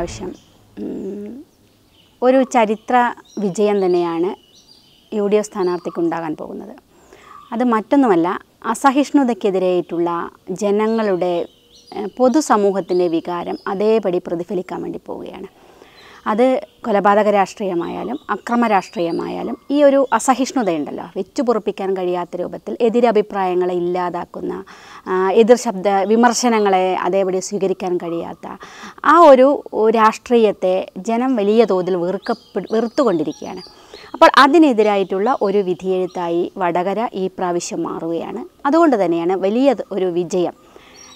ഇപ്രാവശ്യം ഉം, ഒരു ചരിത്ര വിജയം തന്നെയാണ് യു ഡി എഫ് സ്ഥാനാർത്ഥിക്ക് ഉണ്ടാകാൻ പോകുന്നത്. അത് മറ്റൊന്നുമല്ല അസഹിഷ്ണുതയ്ക്കെതിരായിട്ടുള്ള ജനങ്ങളുടെ പൊതുസമൂഹത്തിന്റെ വികാരം അതേപടി പ്രതിഫലിക്കാൻ വേണ്ടി പോവുകയാണ്. അത് കൊലപാതക രാഷ്ട്രീയമായാലും അക്രമ രാഷ്ട്രീയമായാലും ഈ ഒരു അസഹിഷ്ണുതയുണ്ടല്ലോ. വെച്ചുപൊറുപ്പിക്കാൻ കഴിയാത്ത രൂപത്തിൽ എതിരഭിപ്രായങ്ങളെ ഇല്ലാതാക്കുന്ന എതിർ ശബ്ദ വിമർശനങ്ങളെ അതേപടി സ്വീകരിക്കാൻ കഴിയാത്ത ആ ഒരു രാഷ്ട്രീയത്തെ ജനം വലിയ തോതിൽ വെറുക്കപ്പെ വെറുത്തുകൊണ്ടിരിക്കുകയാണ്. അപ്പോൾ അതിനെതിരായിട്ടുള്ള ഒരു വിധിയെഴുത്തായി വടകര ഈ പ്രാവശ്യം മാറുകയാണ്. അതുകൊണ്ട് തന്നെയാണ് വലിയ ഒരു വിജയം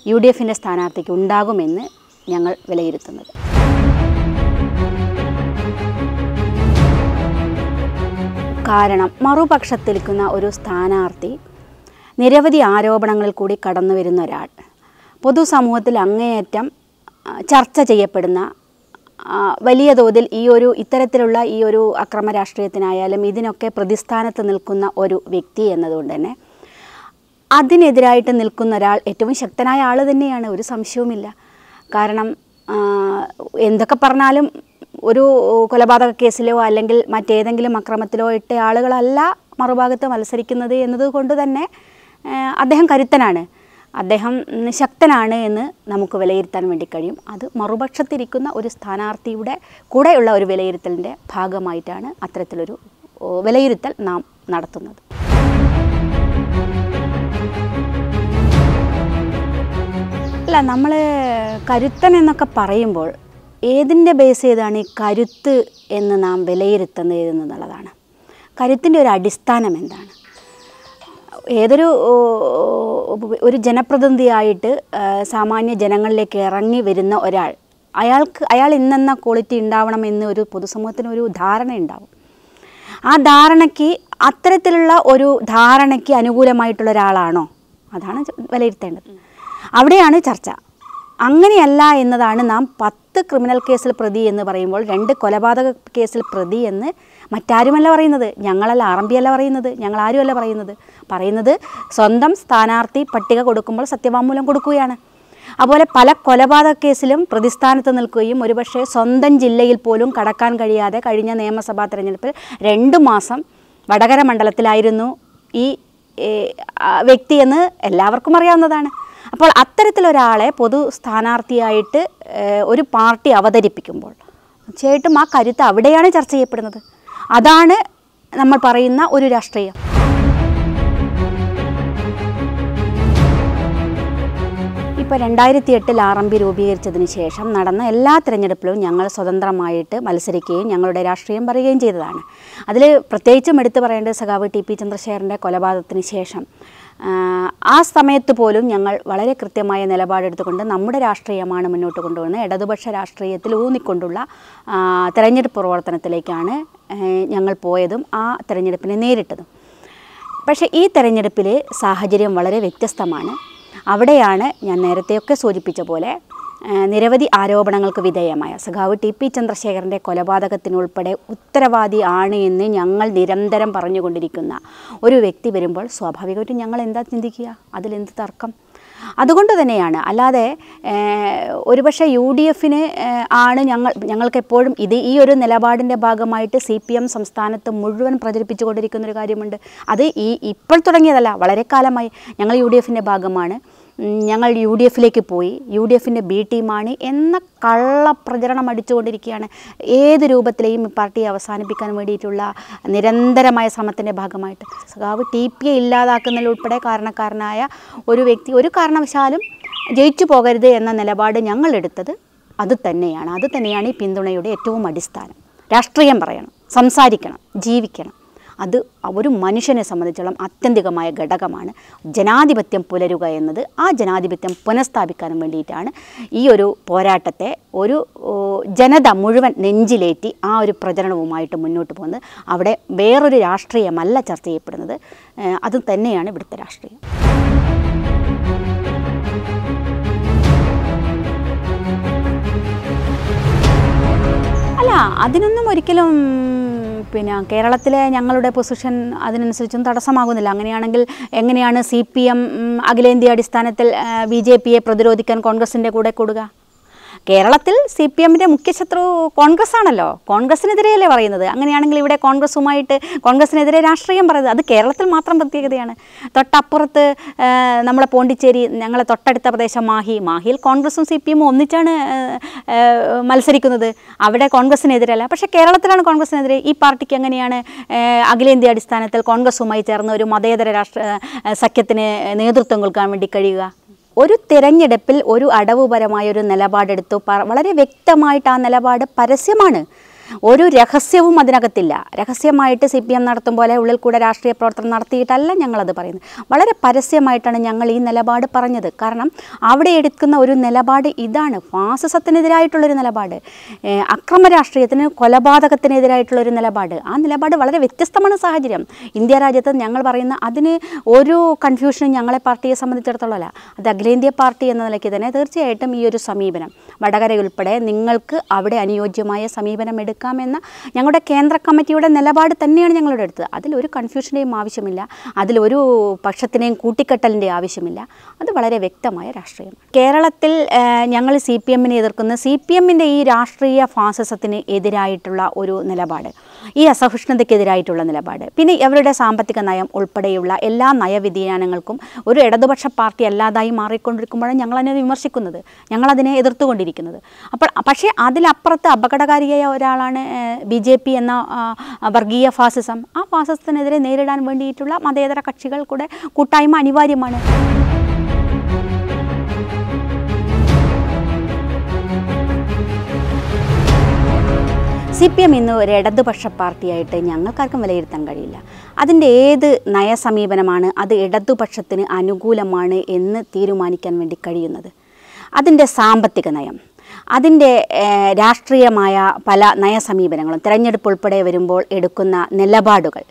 യു ഡി എഫിന്റെ സ്ഥാനാർത്ഥിക്ക് ഉണ്ടാകുമെന്ന് ഞങ്ങൾ വിലയിരുത്തുന്നത്. കാരണം മറുപക്ഷത്തിൽ നിൽക്കുന്ന ഒരു സ്ഥാനാർത്ഥി നിരവധി ആരോപണങ്ങളിൽ കൂടി കടന്നു വരുന്ന ഒരാൾ. പൊതുസമൂഹത്തിൽ അങ്ങേയറ്റം ചർച്ച ചെയ്യപ്പെടുന്ന വലിയ തോതിൽ ഈ ഒരു ഇത്തരത്തിലുള്ള ഈ ഒരു അക്രമ രാഷ്ട്രീയത്തിനായാലും ഇതിനൊക്കെ പ്രതിസ്ഥാനത്ത് നിൽക്കുന്ന ഒരു വ്യക്തി എന്നതുകൊണ്ട് തന്നെ അതിനെതിരായിട്ട് നിൽക്കുന്ന ഒരാൾ ഏറ്റവും ശക്തനായ ആൾ തന്നെയാണ് ഒരു സംശയവുമില്ല. കാരണം എന്തൊക്കെ പറഞ്ഞാലും ഒരു കൊലപാതക കേസിലോ അല്ലെങ്കിൽ മറ്റേതെങ്കിലും അക്രമത്തിലോ ഇട്ട ആളുകളല്ല മറുഭാഗത്ത് മത്സരിക്കുന്നത് എന്നതുകൊണ്ട് തന്നെ അദ്ദേഹം കരുത്തനാണ്. അദ്ദേഹം ശക്തനാണ് എന്ന് നമുക്ക് വിലയിരുത്താൻ വേണ്ടി കഴിയും. അത് മറുപക്ഷത്തിരിക്കുന്ന ഒരു സ്ഥാനാർത്ഥിയുടെ കൂടെയുള്ള ഒരു വിലയിരുത്തലിന്റെ ഭാഗമായിട്ടാണ് അത്തരത്തിലൊരു വിലയിരുത്തൽ നാം നടത്തുന്നത്. അല്ല നമ്മൾ കരുത്തൻ എന്നൊക്കെ പറയുമ്പോൾ ഏതിന്റെ ബേസ് ചെയ്താണ് ഈ കരുത്ത് എന്ന് നാം വിലയിരുത്തുന്നത് എന്നുള്ളതാണ്. കരുത്തിന്റെ ഒരു അടിസ്ഥാനം എന്താണ്? ഏതൊരു ഒരു ജനപ്രതിനിധിയായിട്ട് സാമാന്യ ജനങ്ങളിലേക്ക് ഇറങ്ങി വരുന്ന ഒരാൾ അയാൾക്ക് അയാൾ ഇന്നെന്ന ക്വാളിറ്റി ഉണ്ടാവണം എന്ന് ഒരു പൊതുസമൂഹത്തിന് ഒരു ധാരണ ഉണ്ടാവും. ആ ധാരണയ്ക്ക് അത്തരത്തിലുള്ള ഒരു ധാരണയ്ക്ക് അനുകൂലമായിട്ടുള്ള ഒരാളാണോ? അതാണ് വിലയിരുത്തേണ്ടത്. അവിടെയാണ് ചർച്ച. അങ്ങനെയല്ല എന്നതാണ് നാം പത്ത് ക്രിമിനൽ കേസിൽ പ്രതി എന്ന് പറയുമ്പോൾ രണ്ട് കൊലപാതക കേസിൽ പ്രതി എന്ന് മറ്റാരുമല്ല പറയുന്നത്. ഞങ്ങളല്ല അല്ല പറയുന്നത്. ഞങ്ങൾ ആരുമല്ല പറയുന്നത്. പറയുന്നത് സ്വന്തം സ്ഥാനാർത്ഥി പട്ടിക കൊടുക്കുമ്പോൾ സത്യവാങ്മൂലം കൊടുക്കുകയാണ്. അതുപോലെ പല കൊലപാതക കേസിലും പ്രതിസ്ഥാനത്ത് നിൽക്കുകയും ഒരുപക്ഷെ സ്വന്തം ജില്ലയിൽ പോലും കടക്കാൻ കഴിയാതെ കഴിഞ്ഞ നിയമസഭാ തെരഞ്ഞെടുപ്പിൽ രണ്ട് മാസം വടകര മണ്ഡലത്തിലായിരുന്നു ഈ വ്യക്തിയെന്ന് എല്ലാവർക്കും അറിയാവുന്നതാണ്. അപ്പോൾ അത്തരത്തിലൊരാളെ പൊതു സ്ഥാനാർത്ഥിയായിട്ട് ഒരു പാർട്ടി അവതരിപ്പിക്കുമ്പോൾ തീർച്ചയായിട്ടും ആ കരുത്ത് അവിടെയാണ് ചർച്ച ചെയ്യപ്പെടുന്നത്. അതാണ് നമ്മൾ പറയുന്ന ഒരു രാഷ്ട്രീയം. ഇപ്പോൾ രണ്ടായിരത്തി എട്ടിൽ ആർ എം പി രൂപീകരിച്ചതിന് ശേഷം നടന്ന എല്ലാ തിരഞ്ഞെടുപ്പിലും ഞങ്ങൾ സ്വതന്ത്രമായിട്ട് മത്സരിക്കുകയും ഞങ്ങളുടെ രാഷ്ട്രീയം പറയുകയും ചെയ്തതാണ്. അതിൽ പ്രത്യേകിച്ചും എടുത്തു പറയേണ്ടത് സഖാവ് ടി പി ചന്ദ്രശേഖരന്റെ കൊലപാതകത്തിന് ശേഷം ആ, സമയത്ത് പോലും ഞങ്ങൾ വളരെ കൃത്യമായ നിലപാടെടുത്തുകൊണ്ട് നമ്മുടെ രാഷ്ട്രീയമാണ് മുന്നോട്ട് കൊണ്ടുപോകുന്നത്. ഇടതുപക്ഷ രാഷ്ട്രീയത്തിൽ ഊന്നിക്കൊണ്ടുള്ള തെരഞ്ഞെടുപ്പ് പ്രവർത്തനത്തിലേക്കാണ് ഞങ്ങൾ പോയതും ആ തെരഞ്ഞെടുപ്പിനെ നേരിട്ടതും. പക്ഷേ ഈ തെരഞ്ഞെടുപ്പിലെ സാഹചര്യം വളരെ വ്യത്യസ്തമാണ്. അവിടെയാണ് ഞാൻ നേരത്തെയൊക്കെ സൂചിപ്പിച്ച പോലെ നിരവധി ആരോപണങ്ങൾക്ക് വിധേയമായ സഖാവ് ടി പി ചന്ദ്രശേഖരന്റെ കൊലപാതകത്തിനുൾപ്പെടെ ഉത്തരവാദി ആണ് എന്ന് ഞങ്ങൾ നിരന്തരം പറഞ്ഞുകൊണ്ടിരിക്കുന്ന ഒരു വ്യക്തി വരുമ്പോൾ സ്വാഭാവികമായിട്ടും ഞങ്ങൾ എന്താ ചിന്തിക്കുക? അതിലെന്ത് തർക്കം? അതുകൊണ്ട് തന്നെയാണ്. അല്ലാതെ ഒരുപക്ഷെ യു ഡി എഫിന് ആണ് ഞങ്ങൾ ഞങ്ങൾക്ക് എപ്പോഴും ഇത് ഈ ഒരു നിലപാടിന്റെ ഭാഗമായിട്ട് സി പി എം സംസ്ഥാനത്ത് മുഴുവൻ പ്രചരിപ്പിച്ചുകൊണ്ടിരിക്കുന്ന ഒരു കാര്യമുണ്ട്. അത് ഈ ഇപ്പോൾ തുടങ്ങിയതല്ല വളരെ കാലമായി ഞങ്ങൾ യു ഡി എഫിന്റെ ഭാഗമാണ്. ഞങ്ങൾ യു ഡി എഫിലേക്ക് പോയി. യു ഡി എഫിന്റെ ബി ടീമാണ് എന്ന കള്ള പ്രചരണം അടിച്ചുകൊണ്ടിരിക്കുകയാണ്. ഏത് രൂപത്തിലെയും പാർട്ടിയെ അവസാനിപ്പിക്കാൻ വേണ്ടിയിട്ടുള്ള നിരന്തരമായ ശ്രമത്തിന്റെ ഭാഗമായിട്ട്. സഖാവ് ടി പി എ ഇല്ലാതാക്കുന്നതിലുൾപ്പെടെ കാരണക്കാരനായ ഒരു വ്യക്തി ഒരു കാരണവശാലും ജയിച്ചു പോകരുത് എന്ന നിലപാട് ഞങ്ങളെടുത്തത് അത് തന്നെയാണ്. അത് തന്നെയാണ് ഈ പിന്തുണയുടെ ഏറ്റവും അടിസ്ഥാനം. രാഷ്ട്രീയം പറയണം സംസാരിക്കണം ജീവിക്കണം. അത് ഒരു മനുഷ്യനെ സംബന്ധിച്ചോളം ആത്യന്തികമായ ഘടകമാണ്. ജനാധിപത്യം പുലരുക എന്നത് ആ ജനാധിപത്യം പുനഃസ്ഥാപിക്കാനും വേണ്ടിയിട്ടാണ് ഈ ഒരു പോരാട്ടത്തെ ഒരു ജനത മുഴുവൻ നെഞ്ചിലേറ്റി ആ ഒരു പ്രചരണവുമായിട്ട് മുന്നോട്ട് പോകുന്നത്. അവിടെ വേറൊരു രാഷ്ട്രീയമല്ല ചർച്ച ചെയ്യപ്പെടുന്നത്. അത് തന്നെയാണ് ഇവിടുത്തെ രാഷ്ട്രീയം. അല്ല അതിനൊന്നും ഒരിക്കലും പിന്നെ കേരളത്തിലെ ഞങ്ങളുടെ പൊസിഷൻ അതിനനുസരിച്ചും തടസ്സമാകുന്നില്ല. അങ്ങനെയാണെങ്കിൽ എങ്ങനെയാണ് സി പി എം അഖിലേന്ത്യാ അടിസ്ഥാനത്തിൽ ബി ജെ പിയെ പ്രതിരോധിക്കാൻ കോൺഗ്രസിന്റെ കൂടെ കൂടുക? കേരളത്തിൽ സി പി എമ്മിന്റെ മുഖ്യശത്രു കോൺഗ്രസ് ആണല്ലോ കോൺഗ്രസിനെതിരെയല്ലേ പറയുന്നത്? അങ്ങനെയാണെങ്കിൽ ഇവിടെ കോൺഗ്രസുമായിട്ട് കോൺഗ്രസിനെതിരെ രാഷ്ട്രീയം പറയുന്നത് അത് കേരളത്തിൽ മാത്രം പ്രത്യേകതയാണ്. തൊട്ടപ്പുറത്ത് നമ്മളെ പോണ്ടിച്ചേരി ഞങ്ങളെ തൊട്ടടുത്ത പ്രദേശം മാഹി. മാഹിയിൽ കോൺഗ്രസും സി പി എമ്മും ഒന്നിച്ചാണ് മത്സരിക്കുന്നത്. അവിടെ കോൺഗ്രസിനെതിരല്ല. പക്ഷേ കേരളത്തിലാണ് കോൺഗ്രസിനെതിരെ. ഈ പാർട്ടിക്ക് എങ്ങനെയാണ് അഖിലേന്ത്യാ അടിസ്ഥാനത്തിൽ കോൺഗ്രസുമായി ചേർന്ന് ഒരു മതേതര രാഷ്ട്ര സഖ്യത്തിന് നേതൃത്വം കൊടുക്കാൻ വേണ്ടി കഴിയുക? ഒരു തിരഞ്ഞെടുപ്പിൽ ഒരു അടവുപരമായ ഒരു നിലപാടെടുത്തു വളരെ വ്യക്തമായിട്ട് ആ നിലപാട് പരസ്യമാണ്. ഒരു രഹസ്യവും അതിനകത്തില്ല. രഹസ്യമായിട്ട് സി പി എം നടത്തും പോലെ ഉള്ളിൽ കൂടെ രാഷ്ട്രീയ പ്രവർത്തനം നടത്തിയിട്ടല്ല ഞങ്ങളത് പറയുന്നത്. വളരെ പരസ്യമായിട്ടാണ് ഞങ്ങൾ ഈ നിലപാട് പറഞ്ഞത്. കാരണം അവിടെ എടുക്കുന്ന ഒരു നിലപാട് ഇതാണ്. ഫാസിസത്തിനെതിരായിട്ടുള്ളൊരു നിലപാട്. അക്രമ രാഷ്ട്രീയത്തിന് കൊലപാതകത്തിനെതിരായിട്ടുള്ളൊരു നിലപാട്. ആ നിലപാട് വളരെ വ്യത്യസ്തമാണ് സാഹചര്യം. ഇന്ത്യ രാജ്യത്ത് ഞങ്ങൾ പറയുന്ന അതിന് ഒരു കൺഫ്യൂഷനും ഞങ്ങളെ പാർട്ടിയെ സംബന്ധിച്ചിടത്തോളമല്ല. അത് അഖിലേന്ത്യാ പാർട്ടി എന്ന നിലയ്ക്ക് തന്നെ തീർച്ചയായിട്ടും ഈ ഒരു സമീപനം. വടകരയുൾപ്പെടെ നിങ്ങൾക്ക് അവിടെ അനുയോജ്യമായ സമീപനം എടുക്കാമെന്ന ഞങ്ങളുടെ കേന്ദ്ര കമ്മിറ്റിയുടെ നിലപാട് തന്നെയാണ് ഞങ്ങളുടെ അടുത്ത് അതിലൊരു കൺഫ്യൂഷന്റെയും ആവശ്യമില്ല. അതിലൊരു പക്ഷത്തിനെയും കൂട്ടിക്കെട്ടലിന്റെ ആവശ്യമില്ല. അത് വളരെ വ്യക്തമായ രാഷ്ട്രീയമാണ്. കേരളത്തിൽ ഞങ്ങൾ സി പി എമ്മിനെ എതിർക്കുന്ന സി പി എമ്മിന്റെ ഈ രാഷ്ട്രീയ ഫാസിസത്തിന് എതിരായിട്ടുള്ള ഒരു നിലപാട്. ഈ അസഹിഷ്ണുതയ്ക്കെതിരായിട്ടുള്ള നിലപാട്. പിന്നെ അവരുടെ സാമ്പത്തിക നയം ഉൾപ്പെടെയുള്ള എല്ലാ നയവ്യതിയാനങ്ങൾക്കും ഒരു ഇടതുപക്ഷ പാർട്ടി അല്ലാതായി മാറിക്കൊണ്ടിരിക്കുമ്പോഴാണ് ഞങ്ങളതിനെ വിമർശിക്കുന്നത്. ഞങ്ങളതിനെ എതിർത്തുകൊണ്ടിരിക്കുന്നത്. അപ്പോൾ പക്ഷേ അതിലപ്പുറത്ത് അപകടകാരിയായ ഒരാളാണ് ബി ജെ പി എന്ന വർഗീയ ഫാസിസം. ആ ഫാസിസത്തിനെതിരെ നേരിടാൻ വേണ്ടിയിട്ടുള്ള മതേതര കക്ഷികൾ കൂടെ കൂട്ടായ്മ അനിവാര്യമാണ്. സി പി എം ഇന്ന് ഒരു ഇടതുപക്ഷ പാർട്ടിയായിട്ട് ഞങ്ങൾക്കാർക്കും വിലയിരുത്താൻ കഴിയില്ല. അതിന്റെ ഏത് നയസമീപനമാണ് അത് ഇടതുപക്ഷത്തിന് അനുകൂലമാണ് എന്ന് തീരുമാനിക്കാൻ വേണ്ടി കഴിയുന്നത്? അതിന്റെ സാമ്പത്തിക നയം അതിന്റെ രാഷ്ട്രീയമായ പല നയസമീപനങ്ങളും തിരഞ്ഞെടുപ്പ് ഉൾപ്പെടെ വരുമ്പോൾ എടുക്കുന്ന നിലപാടുകൾ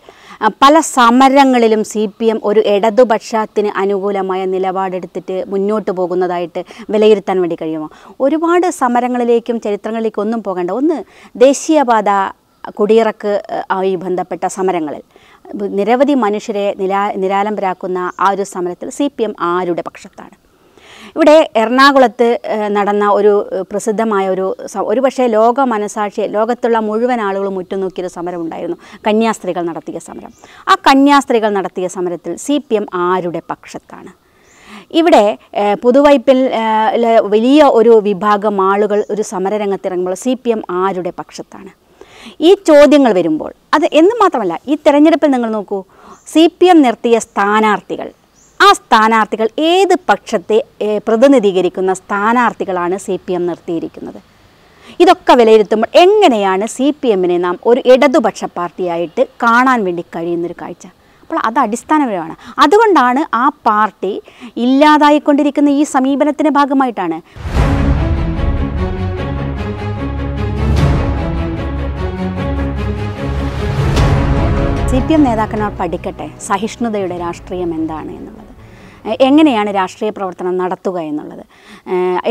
പല സമരങ്ങളിലും സി പി എം ഒരു ഇടതുപക്ഷത്തിന് അനുകൂലമായ നിലപാടെടുത്തിട്ട് മുന്നോട്ട് പോകുന്നതായിട്ട് വിലയിരുത്താൻ വേണ്ടി കഴിയുമോ? ഒരുപാട് സമരങ്ങളിലേക്കും ചരിത്രങ്ങളിലേക്കും ഒന്നും പോകേണ്ട. ഒന്ന് ദേശീയപാത കുടിയിറക്ക് ആയി ബന്ധപ്പെട്ട സമരങ്ങളിൽ. നിരവധി മനുഷ്യരെ നിരാ നിരാലംബരാക്കുന്ന ആ ഒരു സമരത്തിൽ സി പി എം ആരുടെ പക്ഷത്താണ്? ഇവിടെ എറണാകുളത്ത് നടന്ന ഒരു പ്രസിദ്ധമായ ഒരു സ- ഒരു പക്ഷേ ലോക മനസാക്ഷിയെ ലോകത്തുള്ള മുഴുവൻ ആളുകളും ഉറ്റുനോക്കിയൊരു സമരം ഉണ്ടായിരുന്നു കന്യാസ്ത്രീകൾ നടത്തിയ സമരം. ആ കന്യാസ്ത്രീകൾ നടത്തിയ സമരത്തിൽ സി പി എം ആരുടെ പക്ഷത്താണ്? ഇവിടെ പുതുവൈപ്പിൽ വലിയ ഒരു വിഭാഗം ആളുകൾ ഒരു സമരരംഗത്തിറങ്ങുമ്പോൾ സി പി എം ആരുടെ പക്ഷത്താണ്? ഈ ചോദ്യങ്ങൾ വരുമ്പോൾ അത് എന്ന് മാത്രമല്ല ഈ തെരഞ്ഞെടുപ്പിൽ നിങ്ങൾ നോക്കൂ സി പി എം നിർത്തിയ സ്ഥാനാർത്ഥികൾ ആ സ്ഥാനാർത്ഥികൾ ഏത് പക്ഷത്തെ പ്രതിനിധീകരിക്കുന്ന സ്ഥാനാർത്ഥികളാണ് സി പി എം നിർത്തിയിരിക്കുന്നത്? ഇതൊക്കെ വിലയിരുത്തുമ്പോൾ എങ്ങനെയാണ് സി പി എമ്മിനെ നാം ഒരു ഇടതുപക്ഷ പാർട്ടിയായിട്ട് കാണാൻ വേണ്ടി കഴിയുന്നൊരു കാഴ്ച? അപ്പോൾ അത് അടിസ്ഥാനപരമാണ്. അതുകൊണ്ടാണ് ആ പാർട്ടി ഇല്ലാതായിക്കൊണ്ടിരിക്കുന്ന ഈ സമീപനത്തിന്റെ ഭാഗമായിട്ടാണ്. സി പി എം നേതാക്കന്മാർ പഠിക്കട്ടെ? സഹിഷ്ണുതയുടെ രാഷ്ട്രീയം എന്താണ് എന്നുള്ളത്? എങ്ങനെയാണ് രാഷ്ട്രീയ പ്രവർത്തനം നടത്തുക എന്നുള്ളത്?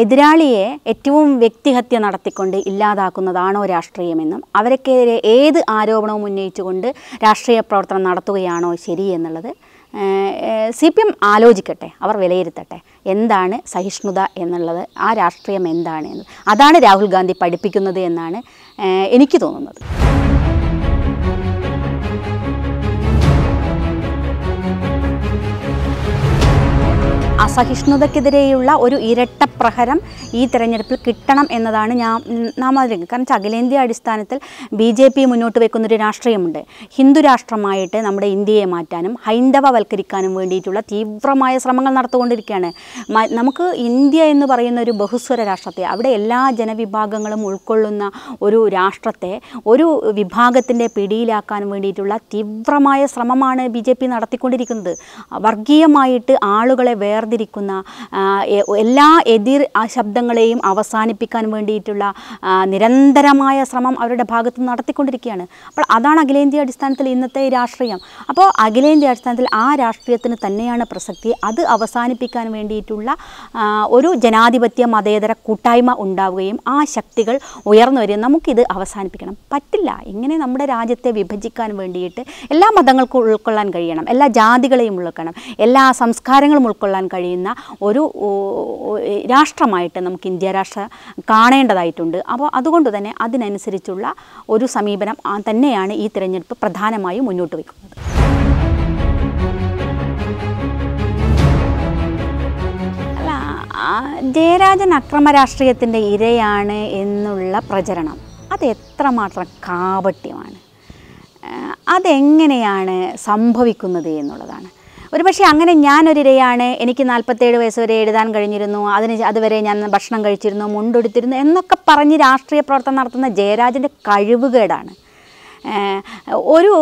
എതിരാളിയെ ഏറ്റവും വ്യക്തിഹത്യ നടത്തിക്കൊണ്ട് ഇല്ലാതാക്കുന്നതാണോ രാഷ്ട്രീയമെന്നും അവരൊക്കെതിരെ ഏത് ആരോപണവും ഉന്നയിച്ചുകൊണ്ട് രാഷ്ട്രീയ പ്രവർത്തനം നടത്തുകയാണോ ശരി എന്നുള്ളത് സി പി എം ആലോചിക്കട്ടെ അവർ വിലയിരുത്തട്ടെ എന്താണ് സഹിഷ്ണുത എന്നുള്ളത് ആ രാഷ്ട്രീയം എന്താണ് അതാണ് രാഹുൽ ഗാന്ധി പഠിപ്പിക്കുന്നത് എന്നാണ് എനിക്ക് തോന്നുന്നത്. അസഹിഷ്ണുതക്കെതിരെയുള്ള ഒരു ഇരട്ട പ്രഹരം ഈ തെരഞ്ഞെടുപ്പിൽ കിട്ടണം എന്നതാണ് ഞാൻ നാം ആഗ്രഹിക്കുന്നത് കാരണം അഖിലേന്ത്യാ അടിസ്ഥാനത്തിൽ ബി ജെ പി മുന്നോട്ട് വെക്കുന്നൊരു രാഷ്ട്രീയമുണ്ട്. ഹിന്ദു രാഷ്ട്രമായിട്ട് നമ്മുടെ ഇന്ത്യയെ മാറ്റാനും ഹൈന്ദവവൽക്കരിക്കാനും വേണ്ടിയിട്ടുള്ള തീവ്രമായ ശ്രമങ്ങൾ നടത്തുകൊണ്ടിരിക്കുകയാണ്. നമുക്ക് ഇന്ത്യ എന്ന് പറയുന്ന ഒരു ബഹുസ്വര രാഷ്ട്രത്തെ അവിടെ എല്ലാ ജനവിഭാഗങ്ങളും ഉൾക്കൊള്ളുന്ന ഒരു രാഷ്ട്രത്തെ ഒരു വിഭാഗത്തിന്റെ പിടിയിലാക്കാൻ വേണ്ടിയിട്ടുള്ള തീവ്രമായ ശ്രമമാണ് ബി ജെ പി നടത്തിക്കൊണ്ടിരിക്കുന്നത്. വർഗീയമായിട്ട് ആളുകളെ വേർതിരിക്കുന്ന എ- എല്ലാ എതിർ ശബ്ദങ്ങളെയും അവസാനിപ്പിക്കാൻ വേണ്ടിയിട്ടുള്ള നിരന്തരമായ ശ്രമം അവരുടെ ഭാഗത്ത് നടത്തിക്കൊണ്ടിരിക്കുകയാണ്. അപ്പോൾ അതാണ് അഖിലേന്ത്യാ അടിസ്ഥാനത്തിൽ ഇന്നത്തെ രാഷ്ട്രീയം. അപ്പോൾ അഖിലേന്ത്യാ അടിസ്ഥാനത്തിൽ ആ രാഷ്ട്രീയത്തിന് തന്നെയാണ് പ്രസക്തി. അത് അവസാനിപ്പിക്കാൻ വേണ്ടിയിട്ടുള്ള ഒരു ജനാധിപത്യ മതേതര കൂട്ടായ്മ ഉണ്ടാവുകയും ആ ശക്തികൾ ഉയർന്നു വരികയും നമുക്കിത് അവസാനിപ്പിക്കണം. പറ്റില്ല. ഇങ്ങനെ നമ്മുടെ രാജ്യത്തെ വിഭജിക്കാൻ വേണ്ടിയിട്ട് എല്ലാ മതങ്ങൾക്കും ഉൾക്കൊള്ളാൻ കഴിയണം. എല്ലാ ജാതികളെയും ഉൾക്കൊള്ളണം. എല്ലാ സംസ്കാരങ്ങളും ഉൾക്കൊള്ളാൻ കഴിയും ചെയ്യുന്ന ഒരു രാഷ്ട്രമായിട്ട് നമുക്ക് ഇന്ത്യ രാഷ്ട്രം കാണേണ്ടതായിട്ടുണ്ട്. അപ്പോൾ അതുകൊണ്ട് തന്നെ അതിനനുസരിച്ചുള്ള ഒരു സമീപനം തന്നെയാണ് ഈ തിരഞ്ഞെടുപ്പ് പ്രധാനമായും മുന്നോട്ട് വയ്ക്കുന്നത്. ജയരാജൻ അക്രമ രാഷ്ട്രീയത്തിന്റെ ഇരയാണ് എന്നുള്ള പ്രചരണം. അത് എത്രമാത്രം കാപട്യമാണ്. അതെങ്ങനെയാണ് സംഭവിക്കുന്നത് എന്നുള്ളതാണ്. ഒരുപക്ഷെ അങ്ങനെ ഞാനൊരിരയാണ് എനിക്ക് നാൽപ്പത്തേഴ് വയസ്സ് വരെ എഴുതാൻ കഴിഞ്ഞിരുന്നു അതിന് അതുവരെ ഞാൻ ഭക്ഷണം കഴിച്ചിരുന്നു മുണ്ടെടുത്തിരുന്നു എന്നൊക്കെ പറഞ്ഞ് രാഷ്ട്രീയ പ്രവർത്തനം നടത്തുന്ന ജയരാജന്റെ കഴിവുകേടാണ്. ഒരു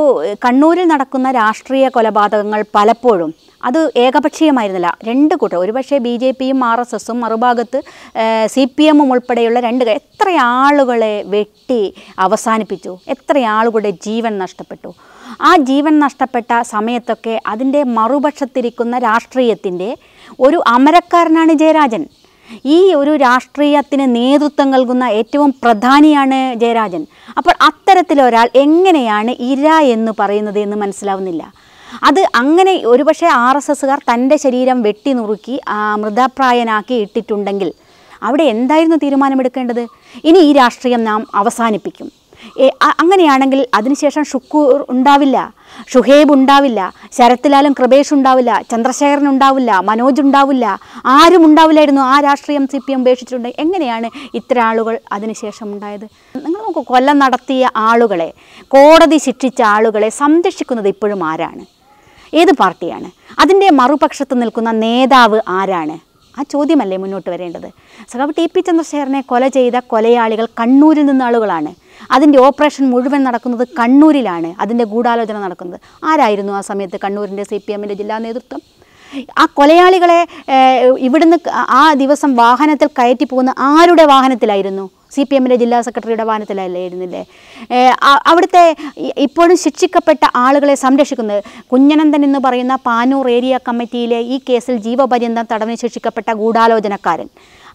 കണ്ണൂരിൽ നടക്കുന്ന രാഷ്ട്രീയ കൊലപാതകങ്ങൾ പലപ്പോഴും അത് ഏകപക്ഷീയമായിരുന്നില്ല. രണ്ട് കൂട്ടർ ഒരുപക്ഷെ ബി ജെ പിയും ആർ എസ് എസും മറുഭാഗത്ത് സി പി എമ്മും ഉൾപ്പെടെയുള്ള രണ്ട് എത്ര ആളുകളെ വെട്ടി അവസാനിപ്പിച്ചു. എത്ര ആളുകളുടെ ജീവൻ നഷ്ടപ്പെട്ടു. ആ ജീവൻ നഷ്ടപ്പെട്ട സമയത്തൊക്കെ അതിന്റെ മറുപക്ഷത്തിരിക്കുന്ന രാഷ്ട്രീയത്തിന്റെ ഒരു അമരക്കാരനാണ് ജയരാജൻ. ഈ ഒരു രാഷ്ട്രീയത്തിന് നേതൃത്വം നൽകുന്ന ഏറ്റവും പ്രധാനിയാണ് ജയരാജൻ. അപ്പോൾ അത്തരത്തിലൊരാൾ എങ്ങനെയാണ് ഇര എന്ന് പറയുന്നത് എന്ന് മനസ്സിലാവുന്നില്ല. അത് അങ്ങനെ ഒരുപക്ഷെ ആർ എസ് എസ്സുകാർ തന്റെ ശരീരം വെട്ടി നുറുക്കി മൃതപ്രായനാക്കി ഇട്ടിട്ടുണ്ടെങ്കിൽ അവിടെ എന്തായിരുന്നു തീരുമാനമെടുക്കേണ്ടത്? ഇനി ഈ രാഷ്ട്രീയം നാം അവസാനിപ്പിക്കും. അങ്ങനെയാണെങ്കിൽ അതിനുശേഷം ഷുക്കൂർ ഉണ്ടാവില്ല ഷുഹേബ് ഉണ്ടാവില്ല ശരത്ലാലും കൃപേഷ് ഉണ്ടാവില്ല ചന്ദ്രശേഖരൻ ഉണ്ടാവില്ല മനോജ് ഉണ്ടാവില്ല ആരും ഉണ്ടാവില്ലായിരുന്നു. ആ രാഷ്ട്രീയം സി പി എം ഉപേക്ഷിച്ചിട്ടുണ്ട്. എങ്ങനെയാണ് ഇത്ര ആളുകൾ അതിനുശേഷം ഉണ്ടായത്? നിങ്ങൾ നോക്കൂ കൊല്ലം നടത്തിയ ആളുകളെ കോടതി ശിക്ഷിച്ച ആളുകളെ സംരക്ഷിക്കുന്നത് ഇപ്പോഴും ആരാണ്? ഏത് പാർട്ടിയാണ്? അതിന്റെ മറുപക്ഷത്ത് നിൽക്കുന്ന നേതാവ് ആരാണ്? ആ ചോദ്യമല്ലേ മുന്നോട്ട് വരേണ്ടത്. സഖാവ് ടി പി ചന്ദ്രശേഖരനെ കൊല ചെയ്ത കൊലയാളികൾ കണ്ണൂരിൽ നിന്ന ആളുകളാണ്. അതിന്റെ ഓപ്പറേഷൻ മുഴുവൻ നടക്കുന്നത് കണ്ണൂരിലാണ്. അതിന്റെ ഗൂഢാലോചന നടക്കുന്നത്. ആരായിരുന്നു ആ സമയത്ത് കണ്ണൂരിന്റെ സി പി എമ്മിന്റെ ജില്ലാ നേതൃത്വം? ആ കൊലയാളികളെ ഇവിടുന്ന് ആ ദിവസം വാഹനത്തിൽ കയറ്റി പോകുന്ന ആരുടെ വാഹനത്തിലായിരുന്നു? സി പി എമ്മിന്റെ ജില്ലാ സെക്രട്ടറിയുടെ വാഹനത്തിലായിരുന്നില്ലേ? അവിടുത്തെ ഇപ്പോഴും ശിക്ഷിക്കപ്പെട്ട ആളുകളെ സംരക്ഷിക്കുന്നത് കുഞ്ഞനന്ദൻ എന്ന് പറയുന്ന പാനൂർ ഏരിയ കമ്മിറ്റിയിലെ ഈ കേസിൽ ജീവപര്യന്തം തടവിന് ശിക്ഷിക്കപ്പെട്ട ഗൂഢാലോചനക്കാരൻ.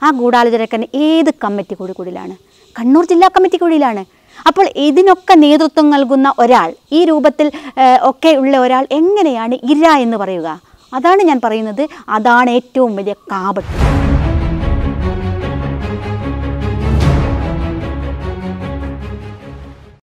ആ ഗൂഢാലോചനക്കാരൻ ഏത് കമ്മിറ്റി കൂടിലാണ് കണ്ണൂർ ജില്ലാ കമ്മിറ്റി കൂടിയിലാണ് അപ്പോൾ ഇതിനൊക്കെ നേതൃത്വം നൽകുന്ന ഒരാൾ ഈ രൂപത്തിൽ ഒക്കെ ഉള്ള ഒരാൾ എങ്ങനെയാണ് ഇര എന്ന് പറയുക? അതാണ് ഞാൻ പറയുന്നത്. അതാണ് ഏറ്റവും വലിയ കാപട്യം.